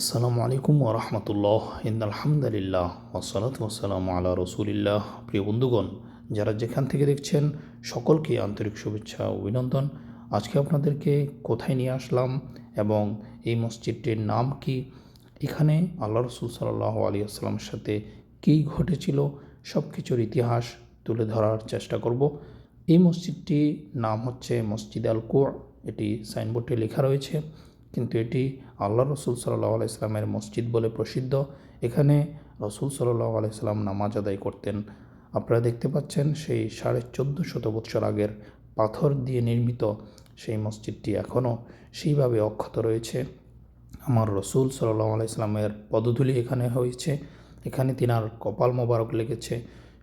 আসসালামু আলাইকুম ওরহমতুল্লাহ ইন আলহামদুলিল্লাহ ওসলাত ওসালাম আলা রসুলিল্লাহ। প্রিয় বন্ধুগণ, যারা যেখান থেকে দেখছেন, সকলকে আন্তরিক শুভেচ্ছা অভিনন্দন। আজকে আপনাদেরকে কোথায় নিয়ে আসলাম এবং এই মসজিদটির নাম কি? এখানে আল্লাহ রসুল সাল্লাহ আলী আসসালামের সাথে কী ঘটেছিল? সব কিছুর ইতিহাস তুলে ধরার চেষ্টা করব। এই মসজিদটি নাম হচ্ছে মসজিদ আল কোর এটি সাইনবোর্ডে লেখা রয়েছে। কিন্তু এটি আল্লাহ রসুল সাল্লাহ আলাইসলামের মসজিদ বলে প্রসিদ্ধ। এখানে রসুল সাল্লাহ আলাইসাল্লাম নামাজ আদায় করতেন। আপনারা দেখতে পাচ্ছেন সেই সাড়ে চোদ্দ শত বৎসর আগের পাথর দিয়ে নির্মিত সেই মসজিদটি এখনও সেইভাবে অক্ষত রয়েছে। আমার রসুল সাল্লাহ আলাইসলামের পদধূলি এখানে হয়েছে। এখানে তিনার কপাল মোবারক লেগেছে।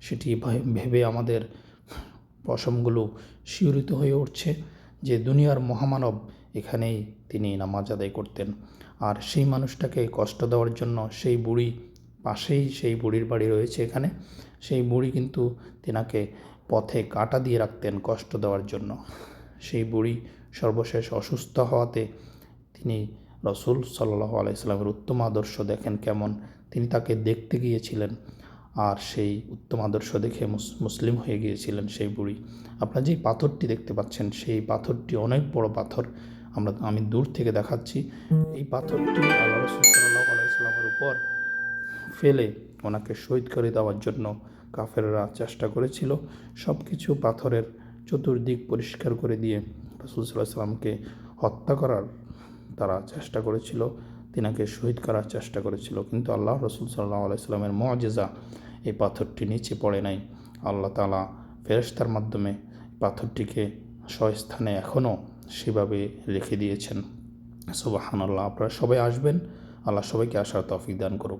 সেটি ভেবে আমাদের পশমগুলো শিহরিত হয়ে উঠছে যে দুনিয়ার মহামানব এখানেই তিনি নামাজ আদায় করতেন। আর সেই মানুষটাকে কষ্ট দেওয়ার জন্য সেই বুড়ি পাশেই সেই বুড়ির বাড়ি রয়েছে এখানে। সেই বুড়ি কিন্তু তেনাকে পথে কাটা দিয়ে রাখতেন কষ্ট দেওয়ার জন্য। সেই বুড়ি সর্বশেষ অসুস্থ হওয়াতে তিনি রসুল সাল্লাহ আলাইসাল্লামের উত্তম আদর্শ দেখেন কেমন। তিনি তাকে দেখতে গিয়েছিলেন আর সেই উত্তম আদর্শ দেখে মুস- মুসলিম হয়ে গিয়েছিলেন সেই বুড়ি। আপনারা যেই পাথরটি দেখতে পাচ্ছেন, সেই পাথরটি অনেক বড় পাথর। আমরা, আমি দূর থেকে দেখাচ্ছি। এই পাথরটি আল্লাহ রসুল সাল্লাহ আলাইসাল্লামের উপর ফেলে ওনাকে শহীদ করে দেওয়ার জন্য কাফেররা চেষ্টা করেছিল। সব কিছু পাথরের চতুর্দিক পরিষ্কার করে দিয়ে রসুল সাল্লাহ সাল্লামকে হত্যা করার তারা চেষ্টা করেছিল, তিনাকে শহীদ করার চেষ্টা করেছিল। কিন্তু আল্লাহ রসুল সাল্লাহ আলাইস্লামের মজেজা এই পাথরটি নিচে পড়ে নাই। আল্লাহ তালা ফেরেশতার মাধ্যমে পাথরটিকে স্বস্থানে এখনও সেভাবে রেখে দিয়েছেন। সুবাহান আল্লাহ আপনারা সবাই আসবেন। আল্লাহ সবাইকে আসার তফিক দান করুক।